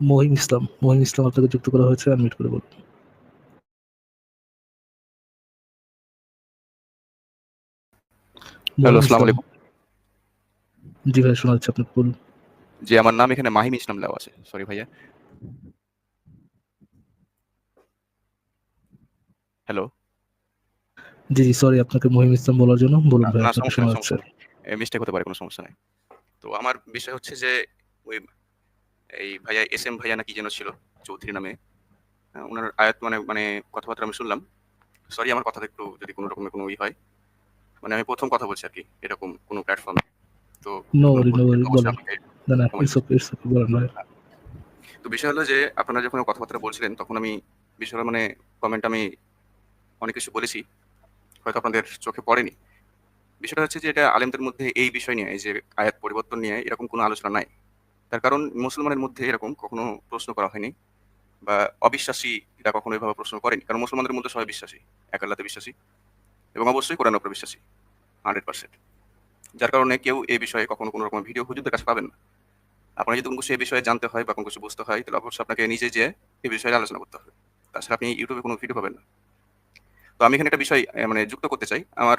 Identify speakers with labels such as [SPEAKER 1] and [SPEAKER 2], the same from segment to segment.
[SPEAKER 1] মহিম ইসলাম মহিম ইসলাম আপনাকে যুক্ত করা হয়েছে আনমিউট করে বলুন।
[SPEAKER 2] হ্যালো আসসালামু আলাইকুম।
[SPEAKER 1] জি ভাই শোনা যাচ্ছে বলুন।
[SPEAKER 2] জি আমার নাম এখানে মাহিম ইসলাম আছে। সরি ভাইয়া। হ্যালো
[SPEAKER 1] জি জি সরি আপনাকে মহিম ইসলাম বলার জন্য বলুন ভাই আপনাকে শোনা যাচ্ছে।
[SPEAKER 2] মিস্টেক হতে পারে কোনো সমস্যা নেই। তো আমার বিষয় হচ্ছে যে ওই এই ভাইয়া এস এম ভাইয়া নাকি যেন ছিল চৌধুরী নামে। ওনার আয়াত মানে মানে কথাবার্তা আমি শুনলাম। সরি আমার কথাটা একটু যদি কোনো রকমের কোনো ই হয়। মানে আমি প্রথম কথা বলছি আর কি এরকম কোনো প্ল্যাটফর্মে তো তো বিষয় হলো যে আপনারা যখন কথাবার্তা বলছিলেন তখন আমি বিষয়টা মানে কমেন্ট আমি অনেক কিছু বলেছি হয়তো আপনাদের চোখে পড়েনি। বিষয়টা হচ্ছে যে এটা আলেমদের মধ্যে এই বিষয় নিয়ে এই যে আয়াত পরিবর্তন নিয়ে এরকম কোনো আলোচনা নাই। তার কারণ মুসলমানের মধ্যে এরকম কখনো প্রশ্ন করা হয়নি বা অবিশ্বাসী এটা কখনো এভাবে প্রশ্ন করেনি। কারণ মুসলমানদের মধ্যে সবাই বিশ্বাসী এক আল্লাহতে বিশ্বাসী এবং অবশ্যই কোরআন উপর বিশ্বাসী হান্ড্রেড পার্সেন্ট যার কারণে কেউ এই বিষয়ে কখনো কোনো রকম ভিডিও হুজুরদের কাছে পাবেন না। আপনার যদি কোনো কিছু এই বিষয়ে জানতে হয় বা কোনো কিছু বুঝতে হয়, তাহলে অবশ্যই আপনাকে নিজে যেয়ে এই বিষয়ে আলোচনা করতে হবে। তাছাড়া আপনি ইউটিউবে কোনো ভিডিও পাবেন না। তো আমি এখানে একটা বিষয় মানে যুক্ত করতে চাই। আমার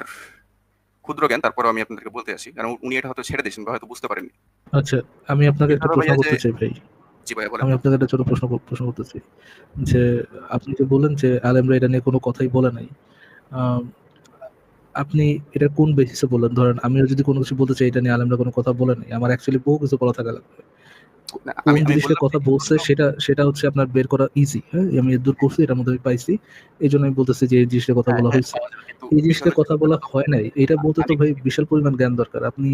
[SPEAKER 2] ক্ষুদ্র জ্ঞান তারপরে আমি আপনাদেরকে বলতে আসি। কারণ উনি এটা হয়তো ছেড়ে দিয়েছেন বা হয়তো বুঝতে পারেননি।
[SPEAKER 1] আচ্ছা আমি আপনাকে একটা প্রশ্ন করতে
[SPEAKER 2] যে-
[SPEAKER 1] চাই ভাই।
[SPEAKER 2] জি ভাই বলেন।
[SPEAKER 1] আমি আপনাকে একটা ছোট প্রশ্ন প্রশ্ন করতে চাই। যে আপনি যে বলেন যে আলেমরা এটা নিয়ে কোনো কথাই বলে নাই আপনি এটা কোন বেসিসে বলেন ধরেন আমিও যদি কোনো কিছু বলতে চাই এটা নিয়ে আলেমরা কোনো কথা বলে নাই। আমার অ্যাকচুয়ালি বহু কিছু বলা থাকা লাগবে।
[SPEAKER 2] আমি
[SPEAKER 1] কথা বলছে সেটা সেটা হচ্ছে আপনার বের করা ইজি হ্যাঁ? আমি দূর করছি এটার মধ্যে আমি পাইছি। এই জন্য আমি বলতেছি যে এই জিনিসটা কথা
[SPEAKER 2] হ্যাঁ,
[SPEAKER 1] বলা
[SPEAKER 2] হ্যাঁ,
[SPEAKER 1] হয়েছে। এই জিনিসটা কথা বলা হয় নাই। এটা বলতে তো ভাই বিশাল পরিমাণ জ্ঞান দরকার। আপনি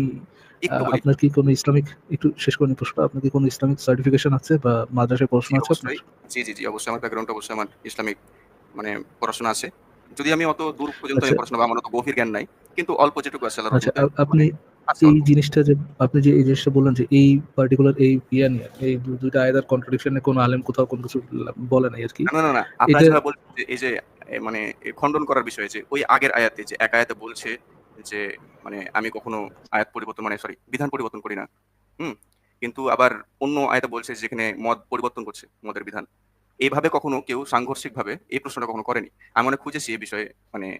[SPEAKER 1] আপনার কি কোনো ইসলামিক একটু শেষ করেন প্রশ্ন আপনার কি কোনো ইসলামিক সার্টিফিকেশন আছে বা মাদ্রাসায় পড়াশোনা আছে আপনার?
[SPEAKER 2] জি জি জি অবশ্যই আমার ব্যাকগ্রাউন্ড অবশ্যই আমার ইসলামিক মানে পড়াশোনা আছে। যদি আমি অত দূর পর্যন্ত
[SPEAKER 1] আচ্ছা।
[SPEAKER 2] পড়াশোনা বা আমার অত গভীর জ্ঞান নাই কিন্তু অল্প যেটুকু আছে
[SPEAKER 1] আচ্ছা আপনি এই জিনিসটা যে আপনি যে এই জিনিসটা বললেন যে এই পার্টিকুলার এই ইয়া নিয়ে এই দুইটা আয়দার কন্ট্রাডিকশনে কোনো আলেম কোথাও কোনো কিছু বলে নাই আর কি।
[SPEAKER 2] না না না আপনারা
[SPEAKER 1] এটা-
[SPEAKER 2] যেটা বলছেন যে এই যে মানে খণ্ডন করার বিষয় যে ওই আগের আয়াতে যে এক আয়াতে বলছে যে মানে আমি কখনো আয়াত পরিবর্তন মানে সরি বিধান পরিবর্তন করি না। হুম? কিন্তু আবার অন্য আয়াতে বলছে যেখানে মদ পরিবর্তন করছে মদের বিধান। এইভাবে কখনো কেউ সাংঘর্ষিক ভাবে এই প্রশ্নটা কখনো করেনি। আমি অনেক খুঁজেছি এই বিষয়ে মানে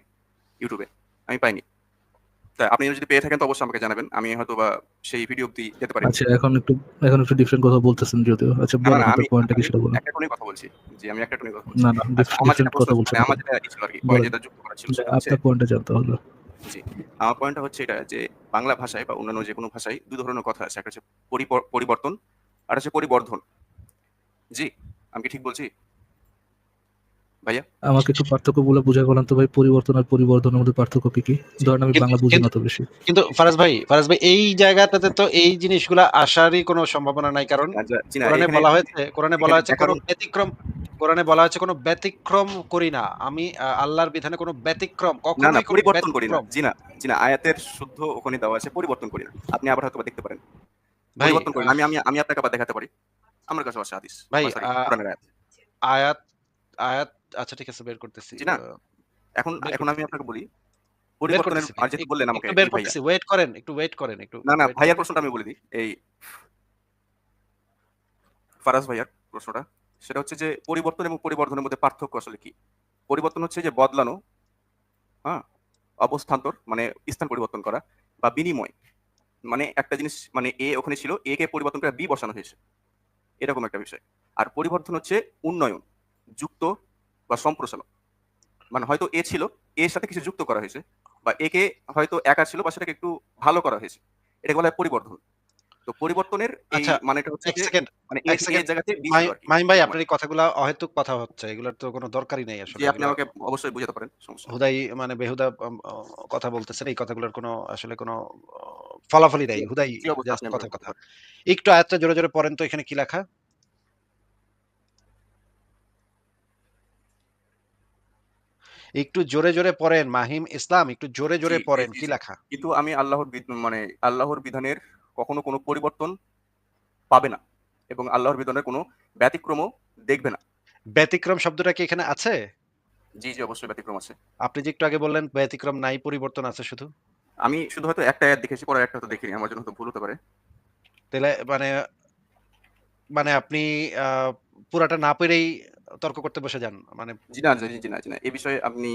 [SPEAKER 2] ইউটিউবে। আমি পাইনি। তা আপনি যদি পেয়ে থাকেন তো অবশ্যই আমাকে জানাবেন। আমি হয়তো বা সেই ভিডিও অব্দি যেতে পারি।
[SPEAKER 1] আচ্ছা এখন একটু এখন একটু ডিফারেন্ট কথা বলতেছেন যদিও। আচ্ছা বলেন আপনার পয়েন্টটা কি সেটা বলেন?
[SPEAKER 2] একটা টোনে কথা বলছি। আমি একটা টোনে কথা বলছি।
[SPEAKER 1] না না
[SPEAKER 2] আচ্ছা, আমার যেটা
[SPEAKER 1] কথা বলছেন
[SPEAKER 2] মানে আমার যেটা ছিল আর কি পয়েন্ট যেটা যুক্ত করা ছিল
[SPEAKER 1] আপনার পয়েন্টটা জানতে হলো
[SPEAKER 2] জি আমার পয়েন্টটা হচ্ছে এটা যে বাংলা ভাষায় বা অন্যান্য যে কোনো ভাষায় দুই ধরনের কথা আছে। একটা হচ্ছে পরিবর- পরিবর্তন আর হচ্ছে পরিবর্ধন। জি আমি কি ঠিক বলছি? ভাইয়া?
[SPEAKER 1] আমাকে একটু পার্থক্য বলে বুঝাই বলেন তো ভাই পরিবর্তন আর পরিবর্তনের মধ্যে পার্থক্য কি কি? ধরেন আমি বাংলা বুঝি না তো বেশি।
[SPEAKER 3] কিন্তু ফারাজ ভাই ফারাজ ভাই এই জায়গাটাতে তো এই জিনিসগুলা আসারই কোনো সম্ভাবনা নাই কারণ
[SPEAKER 2] আচ্ছা,
[SPEAKER 3] কোরআনে বলা হয়েছে কোরআনে বলা হয়েছে কোনো ব্যতিক্রম কোরআনে বলা হয়েছে কোনো ব্যতিক্রম করি না। আমি আল্লাহর বিধানে কোনো ব্যতিক্রম
[SPEAKER 2] না না পরিবর্তন করি না। জি না জি না আয়াতের শুদ্ধ ওখানে দেওয়া আছে পরিবর্তন করি না। আপনি আবার হয়তো দেখতে পারেন।
[SPEAKER 3] ভাই
[SPEAKER 2] পরিবর্তন করি আমি আমি আমি আপনাকে আবার দেখাতে পারি। আমার কাছে আছে হাদিস।
[SPEAKER 3] ভাই,
[SPEAKER 2] আয়াত।
[SPEAKER 3] আয়াত আয়াত আচ্ছা ঠিক আছে বের করতেছি
[SPEAKER 2] না, এখন এখন আমি আপনাকে বলি পরিবর্তনের আর বললেন আমাকে
[SPEAKER 3] বের করতেছি ওয়েট করেন একটু ওয়েট করেন একটু
[SPEAKER 2] না না ভাইয়ার প্রশ্নটা আমি বলে দিই এই ফারাজ ভাইয়ার প্রশ্নটা সেটা হচ্ছে যে পরিবর্তন এবং পরিবর্ধনের মধ্যে পার্থক্য আসলে কি? পরিবর্তন হচ্ছে যে বদলানো হ্যাঁ অবস্থান্তর মানে স্থান পরিবর্তন করা বা বিনিময়। মানে একটা জিনিস মানে এ ওখানে ছিল এ কে পরিবর্তন করে বি বসানো হয়েছে। এরকম একটা বিষয়। আর পরিবর্তন হচ্ছে উন্নয়ন যুক্ত বা সম্প্রসারণ। মানে হয়তো এ ছিল এর সাথে কিছু যুক্ত করা হয়েছে বা একে হয়তো একা ছিল বা সেটাকে একটু ভালো করা হয়েছে। এটাকে বলা হয় পরিবর্তন। তো পরিবর্তনের এই
[SPEAKER 3] আচ্ছা,
[SPEAKER 2] মানেটা হচ্ছে মানে
[SPEAKER 3] এক
[SPEAKER 2] জায়গাতে
[SPEAKER 3] ভাই আপনার এই কথাগুলা অহেতুক কথা হচ্ছে এগুলোর তো কোনো দরকারই নেই আসলে।
[SPEAKER 2] আপনি আমাকে অবশ্যই বুঝাতে পারেন সমস্যা
[SPEAKER 3] হুদাই মানে বেহুদা কথা বলতেছেন এই কথাগুলোর কোনো আসলে কোনো ফলাফলই নাই হুদাই জাস্ট কথা কথা। একটু আয়াতটা জোরে জোরে পড়েন তো এখানে কি লেখা? একটু জোরে জোরে পড়েন মাহিম ইসলাম একটু জোরে জোরে পড়েন কি লেখা?
[SPEAKER 2] কিন্তু আমি আল্লাহর মানে আল্লাহর বিধানের কখনো কোনো পরিবর্তন পাবে না এবং আল্লাহর বিধানের কোনো ব্যতিক্রমও দেখবে না।
[SPEAKER 3] ব্যতিক্রম শব্দটা কি এখানে আছে?
[SPEAKER 2] জি জি অবশ্যই ব্যতিক্রম আছে।
[SPEAKER 3] আপনি যে একটু আগে বললেন ব্যতিক্রম নাই পরিবর্তন আছে শুধু?
[SPEAKER 2] আমি শুধু হয়তো একটা অ্যাড দেখেছি পরে একটা তো দেখিনি আমার জন্য তো ভুল হতে পারে।
[SPEAKER 3] তাহলে মানে মানে আপনি পুরাটা না পেরেই তর্ক করতে বসে যান। মানে
[SPEAKER 2] জি না, জি, জি না, জি না। এ বিষয়ে আপনি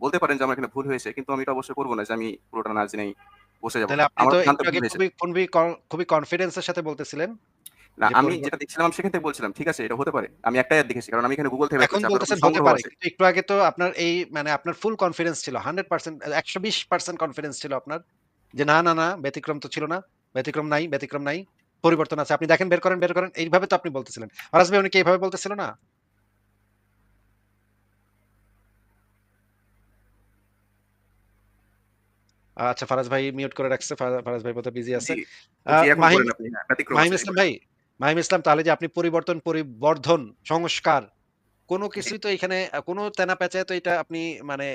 [SPEAKER 2] বলতে পারেন যে আমার এখানে ভুল হয়েছে। কিন্তু আমি এটা অবশ্যই করব না যে আমি পুরোটা না জেনেই বসে যাব।
[SPEAKER 3] তাহলে আপনি তো খুবই খুবই খুবই কনফিডেন্স এর সাথে বলতেছিলেন
[SPEAKER 2] না, আমি যেটা দেখছিলাম আমি সেখান থেকে বলছিলাম। ঠিক আছে, এটা হতে পারে। আমি একটা অ্যাড দেখেছি। কারণ আমি এখানে Google থেকে
[SPEAKER 3] এখন বলতেছেন হতে পারে। কিন্তু একটু আগে তো আপনার এই মানে আপনার ফুল কনফিডেন্স ছিল। 100% এ 120% কনফিডেন্স ছিল আপনার। যে না, না, না ব্যতিক্রম তো ছিল না। ব্যতিক্রম নাই, ব্যতিক্রম নাই। পরিবর্তন আছে। আপনি দেখেন বের করেন, বের করেন। এইভাবে তো আপনি বলতেছিলেন। ফারাজ ভাই উনি কি এভাবে বলতেছিল না? আচ্ছা ফারাজ ভাই মিউট করে রাখছে। ফারাজ ভাই বোধহয় বিজি আছে। মাহিম।
[SPEAKER 2] হ্যাঁ,
[SPEAKER 3] ইসলাম ভাই, মাহিম ইসলাম তাহলে যে আপনি পরিবর্তন, পরিবর্ধন, সংস্কার কোন কিছুই তো এখানে কোন তেনা পেঁচায় তো এটা আপনি মানে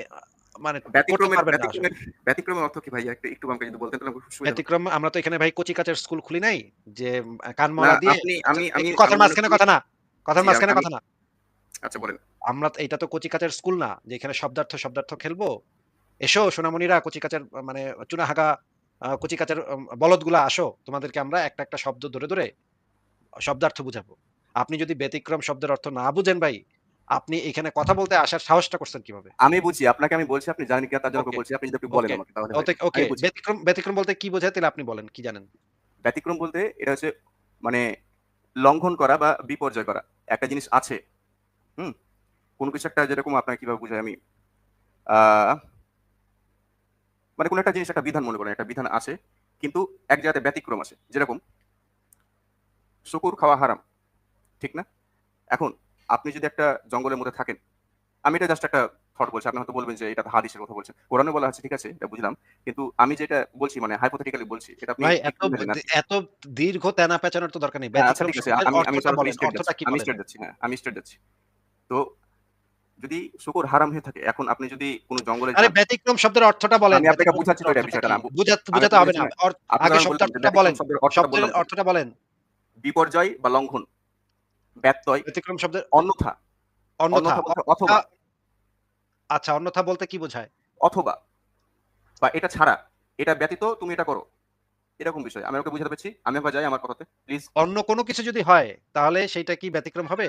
[SPEAKER 3] মানে
[SPEAKER 2] ব্যতিক্রমের অর্থ কি? একটু আমাকে যদি বলতেন।
[SPEAKER 3] ব্যতিক্রম আমরা তো এখানে ভাই কচি-কাচার স্কুল খুলি নাই। যে আ কান
[SPEAKER 2] না,
[SPEAKER 3] দিয়ে
[SPEAKER 2] আমি আমি
[SPEAKER 3] কথার মাঝখানে কথা না। কথার মাঝখানে কথা না।
[SPEAKER 2] আচ্ছা বলেন।
[SPEAKER 3] আমরা এটা তো কচি-কাচার স্কুল না। যে এখানে শব্দার্থ, শব্দার্থ খেলব। এসো সোনামণিরা কচি-কাচার মানে চুনাহাগা কচি-কাচার বলদগুলা আসো। তোমাদেরকে আমরা একটা, একটা শব্দ ধরে, ধরে শব্দার্থ বুঝাবো। আপনি যদি ব্যতিক্রম শব্দের অর্থ না বুঝেন ভাই, আপনি এখানে কথা বলতে আসার সাহসটা করছেন কীভাবে?
[SPEAKER 2] আমি বুঝি। আপনাকে আমি বলছি আপনি জানেন কিনা তার জন্য বলছি। আপনি যদি একটু বলেন আমাকে তাহলে।
[SPEAKER 3] ওকে। ব্যতিক্রম ব্যতিক্রম বলতে কি বোঝায় তাহলে আপনি বলেন। কি জানেন?
[SPEAKER 2] ব্যতিক্রম বলতে এটা হচ্ছে মানে লঙ্ঘন করা বা বিপর্যয় করা। একটা জিনিস আছে। হুম? কোন কিছু একটা যেরকম আপনাকে কীভাবে বুঝাই আমি? আ মানে কোন একটা জিনিস একটা বিধান মনে করেন। একটা বিধান আছে। কিন্তু এক জায়গাতে ব্যতিক্রম আছে। যেরকম শূকর খাওয়া হারাম। ঠিক না? এখন আপনি যদি একটা জঙ্গলের মধ্যে থাকেন, আমি এটা জাস্ট একটা থট বলছি। আপনি হয়তো বলবেন যে এটা হাদিসের কথা বলছেন। কোরআনে বলা আছে ঠিক আছে, এটা বুঝলাম। কিন্তু আমি যেটা বলছি মানে hypothetically বলছি। এটা আপনি
[SPEAKER 3] এত। এত দীর্ঘ তেনা পেঁচানোর তো দরকার নেই।
[SPEAKER 2] হ্যাঁ, আচ্ছা ঠিক আছে। আমি আমি
[SPEAKER 3] বলেন।
[SPEAKER 2] যাচ্ছি। আমি। হ্যাঁ, আমি স্ট্রেট যাচ্ছি। তো যদি শূকর হারাম হয়ে থাকে, এখন আপনি যদি কোন জঙ্গলে
[SPEAKER 3] আরে ব্যতিক্রম শব্দের অর্থটা বলেন।
[SPEAKER 2] আমি আপনাকে বুঝাচ্ছি তো এটা বিষয়টা না।
[SPEAKER 3] বুঝাতে বুঝাতে হবে না। আগে অর্থটা বলেন।
[SPEAKER 2] শব্দের অর্থটা
[SPEAKER 3] বলেন।
[SPEAKER 2] বিপর্যয় বা লঙ্ঘন, ব্যত্যয়,
[SPEAKER 3] ব্যতিক্রম শব্দের
[SPEAKER 2] অন্যথা,
[SPEAKER 3] অন্যথা
[SPEAKER 2] অথবা,
[SPEAKER 3] আচ্ছা অন্যথা বলতে কি বোঝায়?
[SPEAKER 2] অথবা বা এটা ছাড়া, এটা ব্যতীত তুমি এটা করো। এরকম বিষয়। আমি ওকে বুঝাতে পেরেছি। আমি একবার যাই আমার কথাতে। প্লিজ।
[SPEAKER 3] অন্য কোনো কিছু যদি হয়, তাহলে সেটা কি ব্যতিক্রম হবে?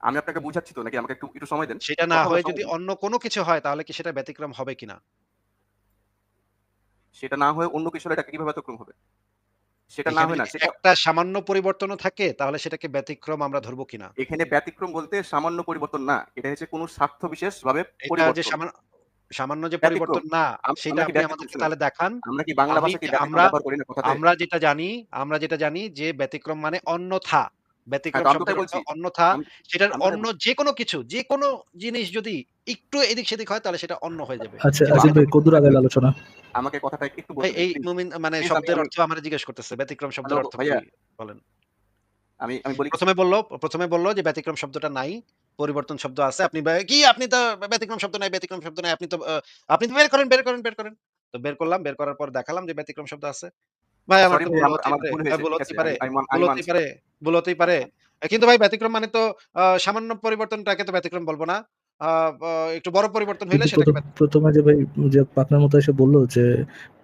[SPEAKER 2] আমি আপনাকে বুঝাচ্ছি তো নাকি আমাকে একটু একটু সময় দেন।
[SPEAKER 3] সেটা না হয়ে যদি অন্য কোন কিছু হয়, তাহলে কি সেটা ব্যতিক্রম হবে কিনা?
[SPEAKER 2] সেটা না হয়ে অন্য কিছু হলে এটা কীভাবে ব্যতিক্রম হবে? সেটা না হয় না। সেটা
[SPEAKER 3] একটা সামান্য পরিবর্তনও থাকে, তাহলে সেটাকে ব্যতিক্রম আমরা ধরব কিনা?
[SPEAKER 2] এখানে ব্যতিক্রম বলতে সামান্য পরিবর্তন না। এটা হচ্ছে কোন স্বার্থ বিশেষভাবে
[SPEAKER 3] এটা যে
[SPEAKER 2] পরিবর্তন।
[SPEAKER 3] সামান্য সামান্য যে পরিবর্তন না, সেটা আপনি আমাদেরকে তাহলে দেখান।
[SPEAKER 2] আমরা কি বাংলা কি
[SPEAKER 3] আমরা? আমরা যেটা জানি আমরা যেটা জানি যে ব্যতিক্রম মানে অন্যথা।
[SPEAKER 2] হ্যাঁ,
[SPEAKER 3] ব্যতিক্রম
[SPEAKER 2] বলছি।
[SPEAKER 3] অন্যথা। সেটার অন্য
[SPEAKER 2] বলছি।
[SPEAKER 3] যেকোনো কিছু, যেকোনো জিনিস যদি একটু এদিক-সেদিক হয়, তাহলে সেটা অন্য হয়ে যাবে।
[SPEAKER 1] আচ্ছা, ভাই। আলোচনা?
[SPEAKER 2] আমাকে কথাটা একটু
[SPEAKER 3] এই মুমিন মানে শব্দের অর্থ আমারে জিজ্ঞেস করতেছে। ব্যতিক্রম শব্দের অর্থ কি? বলেন।
[SPEAKER 2] আমি আমি বলি
[SPEAKER 3] ১ম এ বলল ১ম এ বলল যে ব্যতিক্রম শব্দটা নাই। পরিবর্তন শব্দ আছে। আপনি কি আপনি তো ব্যতিক্রম শব্দ নাই, ব্যতিক্রম শব্দ নাই। আপনি তো আপনি তো বের করেন, বের করেন, বের করেন। তো বের করলাম। বের করার পর দেখালাম যে ব্যতিক্রম শব্দ আছে। ভাই আমার পারে।
[SPEAKER 2] আছে।
[SPEAKER 3] পারে। কিন্তু ভাই ব্যতিক্রম মানে তো সামান্য পরিবর্তনটাকে তো ব্যতিক্রম বলব না। একটু বড় পরিবর্তন হইলে সেটাকে
[SPEAKER 1] প্রথমে যে ভাই যে পাকনার মতো এসে বলল যে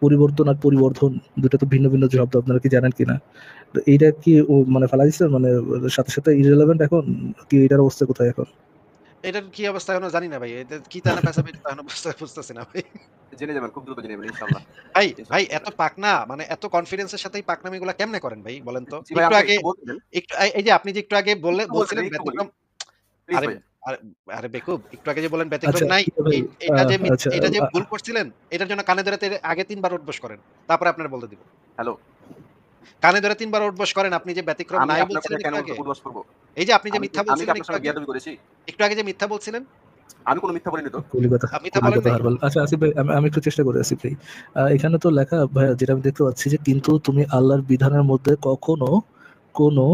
[SPEAKER 1] পরিবর্তন আর পরিবর্ধন ২ টা তো ভিন্ন, ভিন্ন শব্দ আপনারা কি জানেন কিনা? তো এইটা কি মানে ফালাই দিছেন? মানে সাথে, সাথে irrelevant এখন? কি এটার অবস্থা কোথায় এখন?
[SPEAKER 3] এটার কি অবস্থা এখনও জানি না ভাই। এটা কি এটা তো এখনও বুঝতে বুঝতেছি না ভাই।
[SPEAKER 2] জেনে যাবেন। খুব দ্রুত জেনে যাবেন ইনশাআল্লাহ।
[SPEAKER 3] ভাই, ভাই। এত পাকনা মানে এত কনফিডেন্স এর সাথে এই পাকনামিগুলা কেমনে করেন ভাই বলেন তো? একটু আগে
[SPEAKER 2] একটু
[SPEAKER 3] এই যে আপনি যে একটু আগে বললে বলছিলেন ব্যতিক্রম আরে। আরে বেকুব একটু আগে যে বলেন ব্যতিক্রম
[SPEAKER 1] আচ্ছা,
[SPEAKER 3] নাই। এই
[SPEAKER 1] আ
[SPEAKER 3] এটা যে
[SPEAKER 1] আচ্ছা
[SPEAKER 3] এটা যে ভুল করছিলেন, এটার জন্য কানে ধরে আগে ৩ বার উঠবস করেন। তারপরে আপনারে বলতে দিব।
[SPEAKER 2] হ্যালো।
[SPEAKER 3] কানে ধরে ৩ বার উঠবস করেন। আপনি যে ব্যতিক্রম নাই বলছিলেন
[SPEAKER 2] কেন উঠবস করব?
[SPEAKER 3] এই যে আপনি যে মিথ্যা বলছিলেন একটু আগে।
[SPEAKER 2] করেছি?
[SPEAKER 3] একটু আগে যে মিথ্যা বলছিলেন।
[SPEAKER 2] আমি কোন মিথ্যা বলিনি তো।
[SPEAKER 3] মিথ্যা বলেন
[SPEAKER 1] আচ্ছা আসিফ ভাই আমি একটু চেষ্টা করি আসিফ ভাই। এখানে তো লেখা ভাইয়া যেটা আমি দেখতে পাচ্ছি যে কিন্তু তুমি আল্লাহর বিধানের মধ্যে কখনো কোনো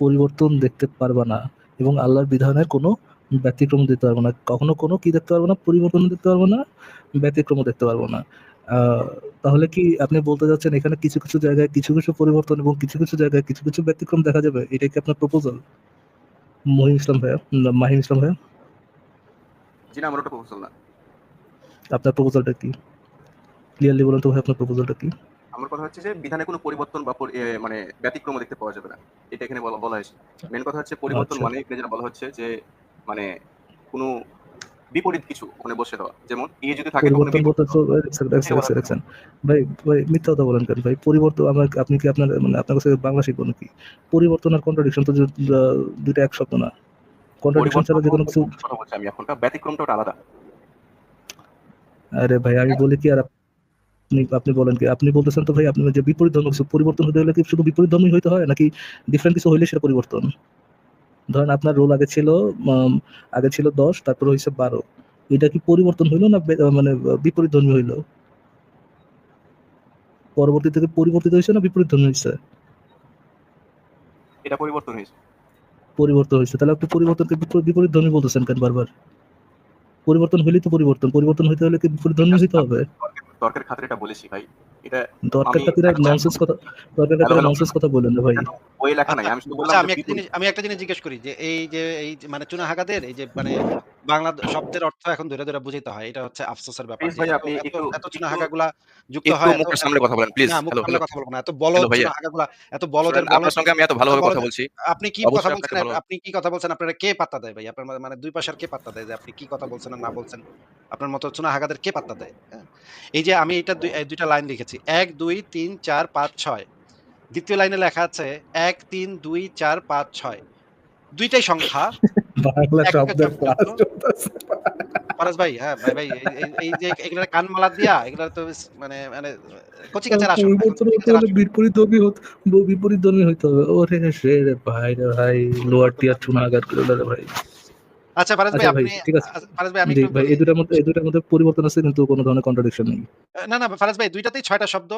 [SPEAKER 1] পরিবর্তন দেখতে পারবে না এবং আল্লাহর বিধানের কোনো ব্যতিক্রম দেখতে পারবা না। কখনো কোনো কি দেখতে পারবা না? পরিবর্তন দেখতে পারবা না, ব্যতিক্রমও দেখতে পারবা না। তাহলে কি আপনি বলতে চাচ্ছেন এখানে কিছু, কিছু জায়গায় কিছু, কিছু পরিবর্তন এবং কিছু, কিছু জায়গায় কিছু, কিছু ব্যতিক্রম দেখা যাবে? এটাই কি আপনার প্রপোজাল? মহিম ইসলাম ভাইয়া, মাহিম ইসলাম ভাইয়া?
[SPEAKER 2] জি না আমার ওটা প্রপোজাল না।
[SPEAKER 1] আপনার প্রপোজালটা কি? ক্লিয়ারলি বলুন তো ভাই আপনার প্রপোজালটা কি?
[SPEAKER 2] আমার কথা হচ্ছে যে বিধানে কোনো পরিবর্তন বা মানে ব্যতিক্রম দেখতে পাওয়া যাবে না এটা এখানে বলা বলা হয়েছে মেন কথা হচ্ছে পরিবর্তন
[SPEAKER 1] আচ্ছা।
[SPEAKER 2] মানে এখানে যেটা বলা হচ্ছে যে মানে কোনো বিপরীত কিছু ওখানে বসে দেওয়া। যেমন এ যদি থাকে
[SPEAKER 1] পরিবর্তন সেকেন্ড। ভাই ভাই মিথ্যা কথা বলেন কেন? ভাই পরিবর্তন আমরা আপনি কি আপনার মানে আপনার কাছে বাংলা শিখব নাকি? পরিবর্তন আর কন্ট্রাডিকশন তো দুইটা এক শব্দ না। কন্ট্রাডিকশন ছাড়া যে কোনো কিছু
[SPEAKER 2] কথা বলছি আমি এখন ব্যতিক্রমটা আলাদা।
[SPEAKER 1] আরে ভাই আমি বলি কি আর আপনি আপনি বলেন কি? আপনি বলতেছেন তো ভাই আপনি যে বিপরীত ধর্ম কিছু পরিবর্তন হতে হলে কি শুধু বিপরীত ধর্মই হইতে হয়? নাকি ডিফারেন্ট কিছু হইলে সেটা পরিবর্তন? ধরেন আপনার রোল আগে ছিল আগে ছিল দশ তারপর হয়েছে বারো। এটা কি পরিবর্তন হইল না মানে বিপরীত ধর্মী হইল? পরবর্তী থেকে পরিবর্তিত হয়েছে না বিপরীত ধর্মী হয়েছে
[SPEAKER 2] এটা পরিবর্তন হয়েছে
[SPEAKER 1] পরিবর্তন হয়েছে তাহলে আপনি পরিবর্তনকে বিপরীত ধর্মী বলতেছেন কেন বারবার? পরিবর্তন হইলেই তো পরিবর্তন। পরিবর্তন হইতে হলে কি বিপরীত ধর্মী হইতে হবে?
[SPEAKER 2] তর্কের খাতিরে এটা বলেছি ভাই। এটা
[SPEAKER 1] দরকার
[SPEAKER 2] আমি-
[SPEAKER 1] ননসেন্স কথা
[SPEAKER 2] দরকারটা.
[SPEAKER 1] ননসেন্স কথা বলেন না ভাই
[SPEAKER 2] বই লেখা নাই আমি শুধু বললাম
[SPEAKER 3] আচ্ছা আমি একটা জিনিস আমি একটা জিনিস জিজ্ঞেস করি যে এই যে এই যে মানে চুনা হাগাদের এই যে মানে বাংলা শব্দের অর্থ এখন ধরে ধরে বুঝাইতে হয় এটা হচ্ছে আফসোসের ব্যাপার।
[SPEAKER 2] ভাই, আপনি
[SPEAKER 3] এত-
[SPEAKER 2] একটু-
[SPEAKER 3] এত চুনা
[SPEAKER 2] একটু-
[SPEAKER 3] হাগাগুলা যুক্ত হয় এত-
[SPEAKER 2] মুখের সামনে কথা বলেন প্লিজ।
[SPEAKER 3] না মুখ
[SPEAKER 2] হ্যালো হ্যালো।
[SPEAKER 3] কথা বলব না এত বলদ
[SPEAKER 2] ভাইয়া।
[SPEAKER 3] চুনা হাগাগুলা এত বলদের
[SPEAKER 2] আপনার সঙ্গে আমি এত ভালোভাবে কথা বলছি।
[SPEAKER 3] আপনি কি কথা বলছেন? আপনি কি কথা বলছেন? আপনারা কে পাত্তা দেয় ভাই আপনার মানে দুই পাশের কে পাত্তা দেয় যে আপনি কি কথা বলছেন না বলছেন? আপনার মতো চুনা হাগাদের কে পাত্তা দেয়? হ্যাঁ? এই যে আমি এটা দুই- দুইটা লাইন লিখেছি। এক দুই তিন চার পাঁচ ছয়। দ্বিতীয় লাইনে লেখা আছে এক তিন দুই চার পাঁচ ছয়। দুইটাই সংখ্যা।
[SPEAKER 1] বাংলা
[SPEAKER 3] শব্দ। পারাস ভাই হ্যাঁ ভাই ভাই এই- এই- এই যে এগুলা কানমালা দিয়া এগুলা তো মানে মানে কচি কাচার আসল
[SPEAKER 1] পরিবর্তন বিপরীত ধর্মী হতে বিপরীত ধর্মী হইতে হবে। ওরে সে রে ভাই রে ভাই লোয়ার টিয়ার চুনা করে রে ভাই।
[SPEAKER 3] আচ্ছা পারাস ভাই
[SPEAKER 1] আচ্ছা
[SPEAKER 3] আপনি
[SPEAKER 1] ঠিক আছে।
[SPEAKER 3] আচ্ছা, পারাস ভাই আমি
[SPEAKER 1] ভাই এই দুটার মধ্যে এই দুটার মধ্যে পরিবর্তন আছে কিন্তু কোনো ধরনের কন্ট্রাডিকশন নেই।
[SPEAKER 3] না না ফারাজ ভাই দুইটাতেই ছয়টা শব্দ।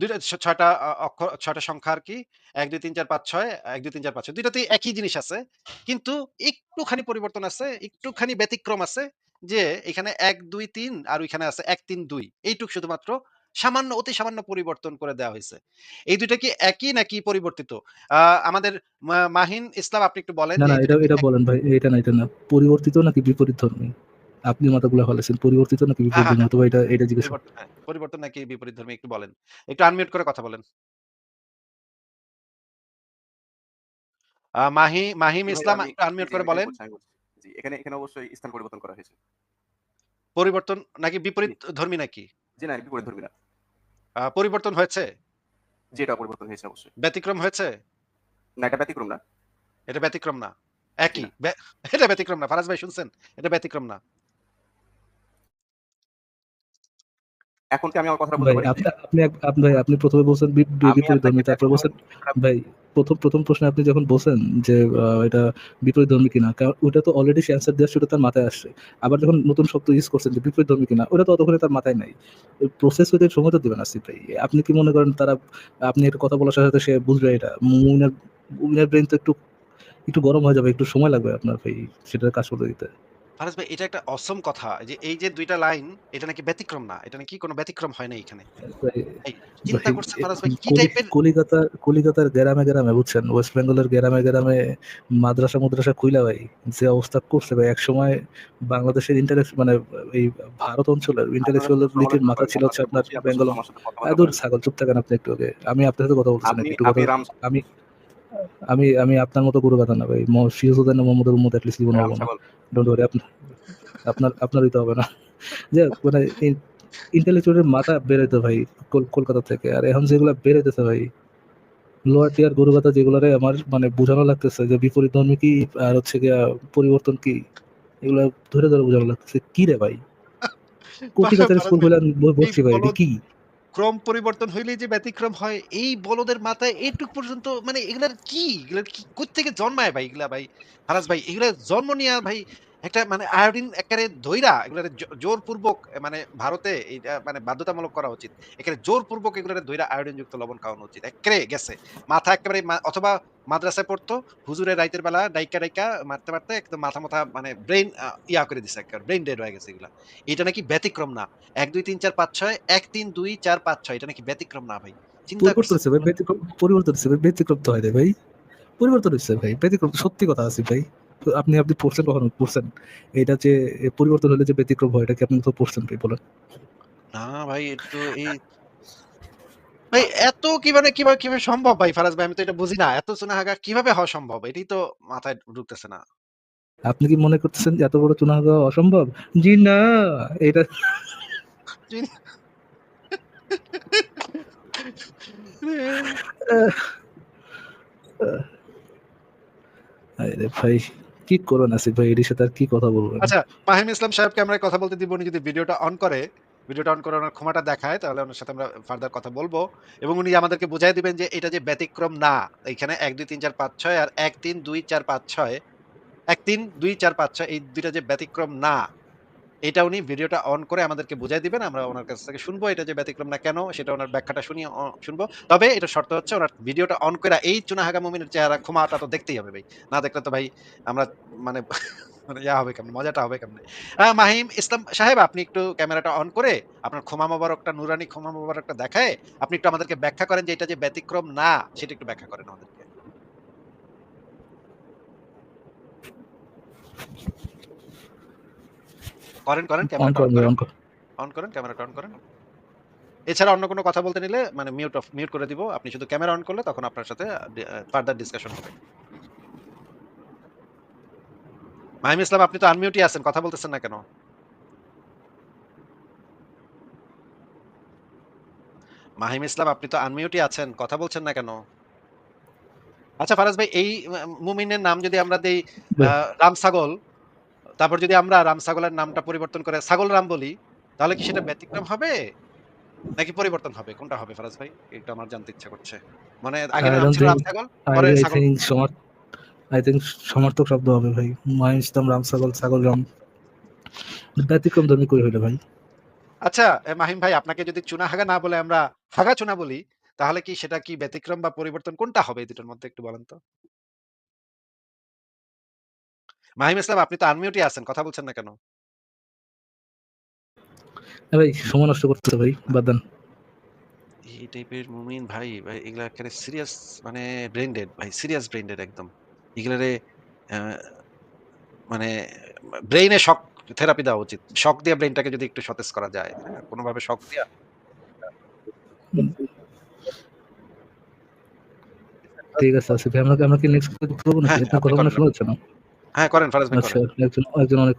[SPEAKER 3] দুইটা ছয়টা অক্ষর ছয়টা সংখ্যা আর কি এক দুই তিন চার পাঁচ ছয় এক দুই তিন চার পাঁচ ছয় দুইটাতেই একই জিনিস আছে। কিন্তু একটুখানি পরিবর্তন আছে একটুখানি ব্যতিক্রম আছে যে এখানে এক দুই তিন আর ওইখানে আছে এক তিন দুই। এইটুক শুধুমাত্র সামান্য অতি সামান্য পরিবর্তন করে দেওয়া হয়েছে। এই দুইটা কি একই নাকি পরিবর্তিত? আহ, আমাদের মাহিন ইসলাম আপনি একটু বলেন
[SPEAKER 1] না না এটা এটা বলেন ভাই এটা না এটা না। পরিবর্তিত নাকি বিপরীত ধর্মী? আপনি মাথাগুলো ফেলেছেন। পরিবর্তিত নাকি বিপরীত
[SPEAKER 3] হ্যাঁ,
[SPEAKER 1] ধর্মী অথবা এটা এটা জিজ্ঞেস করুন।
[SPEAKER 3] পরিবর্তন হ্যাঁ, পরিবর্তন নাকি বিপরীত ধর্মী একটু বলেন। একটু আনমিউট করে কথা বলেন। মাহি মাহিম ইসলাম একটু আনমিউট করে বলেন।
[SPEAKER 2] এখানে এখানে অবশ্যই স্থান পরিবর্তন করা হয়েছে।
[SPEAKER 3] পরিবর্তন নাকি বিপরীত ধর্মী নাকি?
[SPEAKER 2] জি না বিপরীত ধর্মী না।
[SPEAKER 3] পরিবর্তন হয়েছে?
[SPEAKER 2] জি এটা পরিবর্তন হয়েছে অবশ্যই।
[SPEAKER 3] ব্যতিক্রম হয়েছে?
[SPEAKER 2] না এটা ব্যতিক্রম না।
[SPEAKER 3] এটা ব্যতিক্রম না। একই? এটা ব্যতিক্রম না। ফারাজ ভাই শুনছেন? এটা ব্যতিক্রম না।
[SPEAKER 2] এখন কি আমি আমার কথাটা বলতে পারি?
[SPEAKER 1] আপনি আপনি আপনি আপনি প্রথমে বলছেন বিপরীত ধর্মী তারপর বলছেন ভাই প্রথম প্রথম প্রশ্নে আপনি যখন বলছেন যে এটা বিপরীত ধর্মী কিনা কারণ ওটা তো অলরেডি সে অ্যান্সার দেওয়ার শুরু তার মাথায় আসছে। আবার যখন নতুন শব্দ ইউজ করছেন যে বিপরীত ধর্মী কিনা ওটা তো অতক্ষণে তার মাথায় নাই। প্রসেস হইতে সময় তো দেবেন আসিফ ভাই আপনি কি মনে করেন তারা আপনি একটা কথা বলার সাথে সাথে সে বুঝবে এটা? মুমিনের মুমিনের ব্রেন তো একটু একটু গরম হয়ে যাবে একটু সময় লাগবে আপনার ভাই সেটা কাজ করতে দিতে।
[SPEAKER 3] ফারাজ ভাই এটা একটা অসম কথা যে এই যে দুইটা লাইন এটা নাকি ব্যতিক্রম না এটা নাকি কোনো ব্যতিক্রম হয় না এখানে। চিন্তা করছে ফারাজ ভাই কি টাইপের
[SPEAKER 1] কলিকাতার কলিকাতার গ্রামে গ্রামে বুঝছেন? ওয়েস্ট বেঙ্গলের গ্রামে গ্রামে মাদ্রাসা মাদ্রাসা খুইলা ভাই যে অবস্থা করছে ভাই এক সময় বাংলাদেশের ইন্টালেক্ট মানে এই ভারত অঞ্চলের ইন্টালেকচুয়ালিটির মাথা ছিল হচ্ছে আপনার বেঙ্গল এত ছাগল চুপ থাকেন আপনি একটু আগে। আমি আপনার সাথে কথা বলছি আমি আমি আমি আপনার মতো গরু কথা না ভাই। সিওজুদ্দিন মোহাম্মদের উম্মত অ্যাটলিস্ট জীবন
[SPEAKER 2] রাম
[SPEAKER 1] হব না। ডোন্ট ওয়ারি আপনার আপনার আপনার হইতে হবে না। যে মানে ইন্টেলেকচুয়ালের মাথা বেরোইতো ভাই কলকাতা থেকে। আর এখন যেগুলো বেরোইতেছে ভাই লোয়ার টিয়ার গরু কথা যেগুলারে আমার মানে বোঝানো লাগতেছে যে বিপরীত ধর্মী কি আর হচ্ছে গিয়া পরিবর্তন কি? এগুলা ধরে ধরে বোঝানো লাগতেছে। কি রে ভাই? কোটি কাছারি স্কুল বলে বলছি ভাই এটা কি?
[SPEAKER 3] ক্রম পরিবর্তন হইলেই যে ব্যতিক্রম হয়, এই বলদের মাথায় এইটুক পর্যন্ত মানে এগুলার কি? এগুলার কি? থেকে জন্মায় ভাই এগুলা ভাই? হারাস ভাই এগুলা জন্ম নিয়ে ভাই একটা মানে আয়োডিন একেবারে ধইরা এগুলার জোরপূর্বক মানে ভারতে এটা মানে বাধ্যতামূলক করা উচিত। এখানে জোরপূর্বক এগুলার ধইরা আয়োডিন যুক্ত লবণ খাওয়ানো উচিত। একেবারে গেছে। মাথা একেবারে অথবা মাদ্রাসায় পড়তো হুজুরের রাইতের বেলা ডাইকা ডাইকা মারতে মারতে একদম মাথা মাথা মানে ব্রেন ইয়া করে দিছে একেবারে ব্রেন ডেড হয়ে গেছে এগুলা। এটা নাকি ব্যতিক্রম না। এক দুই তিন চার পাঁচ ছয় এক তিন দুই চার পাঁচ ছয় এটা নাকি ব্যতিক্রম না ভাই। চিন্তা করছেন?
[SPEAKER 1] ভাই ব্যতিক্রম পরিবর্তন হচ্ছে ভাই ব্যতিক্রম তো হয় ভাই। পরিবর্তন হচ্ছে ভাই ব্যতিক্রম সত্যি কথা আছে ভাই। আপনি আপনি পড়ছেন কখনো পড়ছেন এটা যে পরিবর্তন হলে যে ব্যতিক্রম হয় এটা কি আপনি তো পড়ছেন ভাই বলেন
[SPEAKER 3] না ভাই একটু এই ভাই এত কি মানে কীভাবে কীভাবে সম্ভব ভাই ফারাজ ভাই? আমি তো এটা বুঝি না। এত চুনাহাগা কীভাবে হওয়া সম্ভব? এটাই তো মাথায় ঢুকতেছে না।
[SPEAKER 1] আপনি কি মনে করতেছেন যে এত বড় চুনাহাগা অসম্ভব? জি না, এটা। আরে ভাই কি করবেন আসিফ ভাই এর সাথে আর কি কথা বলবেন?
[SPEAKER 3] আচ্ছা, মাহিম ইসলাম সাহেবকে আমরা কথা বলতে দিব উনি যদি ভিডিওটা অন করে, ভিডিওটা অন করে ওনার ক্ষমাটা দেখায় তাহলে ওনার সাথে আমরা ফার্দার কথা বলব এবং উনি আমাদেরকে বুঝাই দিবেন যে এটা যে ব্যতিক্রম না। এখানে ১, ২, ৩, ৪, ৫, ৬ আর ১, ৩, ২, ৪, ৫, ৬ ১, ৩, ২, ৪, ৫, ৬ এই দুইটা যে ব্যতিক্রম না। এটা উনি ভিডিওটা অন করে আমাদেরকে বুঝাই দিবেন। আমরা ওনার কাছ থেকে শুনব, এটা যে ব্যতিক্রম না কেন, সেটা ওনার ব্যাখ্যাটা শুনিয়ে শুনব। তবে এটা শর্ত হচ্ছে, ওনার ভিডিওটা অন করে এই চুনাহাগা মুমিনের চেহারা ক্ষমাটা তো দেখতেই হবে ভাই। না দেখলে তো ভাই আমরা মানে মানে ইয়া হবে কেমনে? মজাটা হবে কেমনে? আ, মাহিম ইসলাম সাহেব, আপনি একটু ক্যামেরাটা অন করে আপনার ক্ষমা মোবারকটা, নুরানি ক্ষমা মোবারকটা দেখায়, আপনি একটু আমাদেরকে ব্যাখ্যা করেন যে এটা যে ব্যতিক্রম না, সেটা একটু ব্যাখ্যা করেন আমাদেরকে। করেন, করেন
[SPEAKER 1] অন
[SPEAKER 3] ক্যামেরাটা অন
[SPEAKER 1] করেন অন করেন।
[SPEAKER 3] ক্যামেরাটা অন করেন। এছাড়া অন্য কোনো কথা বলতে নিলে মানে মিউট অফ মিউট করে দিব। আপনি শুধু ক্যামেরা অন করলে তখন আপনার সাথে ফার্দার ডিসকাশন হবে। মাহিম ইসলাম আপনি তো আনমিউটই আছেন। কথা বলতেছেন না কেন? মাহিম ইসলাম আপনি তো আনমিউটই আছেন। কথা বলছেন না কেন? আচ্ছা ফারাজ ভাই এই মুমিনের নাম যদি আমরা দেই রাম ছাগল, তারপর যদি আমরা রাম ছাগলের নামটা পরিবর্তন করে ছাগল রাম বলি, তাহলে কি সেটা ব্যতিক্রম হবে? নাকি পরিবর্তন হবে? কোনটা হবে ফারাজ ভাই? এটা আমার জানতে ইচ্ছা করছে। মানে আগের
[SPEAKER 1] I
[SPEAKER 3] নাম ছিল রাম ছাগল, পরে ছাগল
[SPEAKER 1] I think সমার্থক শব্দ হবে ভাই। মাহিম ইসলাম রাম ছাগল, ছাগল রাম। ব্যতিক্রম ধর্মী কই হইল ভাই?
[SPEAKER 3] আচ্ছা মাহিম ভাই আপনাকে যদি চুনা হাগা না বলে আমরা হাগা চুনা বলি, তাহলে কি সেটা কি ব্যতিক্রম বা পরিবর্তন কোনটা হবে এই দুটোর মধ্যে একটু বলেন তো? মাহিম ইসলাম আপনি তো আনমিউটই আছেন। কথা বলছেন না কেন?
[SPEAKER 1] ভাই সময় নষ্ট করতেছে ভাই, বাদ দেন।
[SPEAKER 3] এই টাইপের মুমিন ভাই, ভাই এগুলা এক্কারে সিরিয়াস মানে ব্রেইন ডেড ভাই, সিরিয়াস ব্রেইন ডেড একদম। এগুলারে মানে ব্রেইনে শক থেরাপি দেওয়া উচিত। শক দিয়ে ব্রেইনটাকে যদি একটু সতেজ করা যায়, হ্যাঁ? কোনভাবে শক দিয়া
[SPEAKER 1] ঠিক আছে আসিফ আমরা আমরা কি নেক্সট?
[SPEAKER 3] হ্যাঁ,
[SPEAKER 1] আপনার
[SPEAKER 3] আপনি
[SPEAKER 1] কথা মনে
[SPEAKER 3] করেন।
[SPEAKER 1] শোনা যাচ্ছে না?
[SPEAKER 3] হ্যাঁ, করেন ফারাজ ভাই
[SPEAKER 1] আচ্ছা,
[SPEAKER 3] করেন।
[SPEAKER 1] একজন অনেক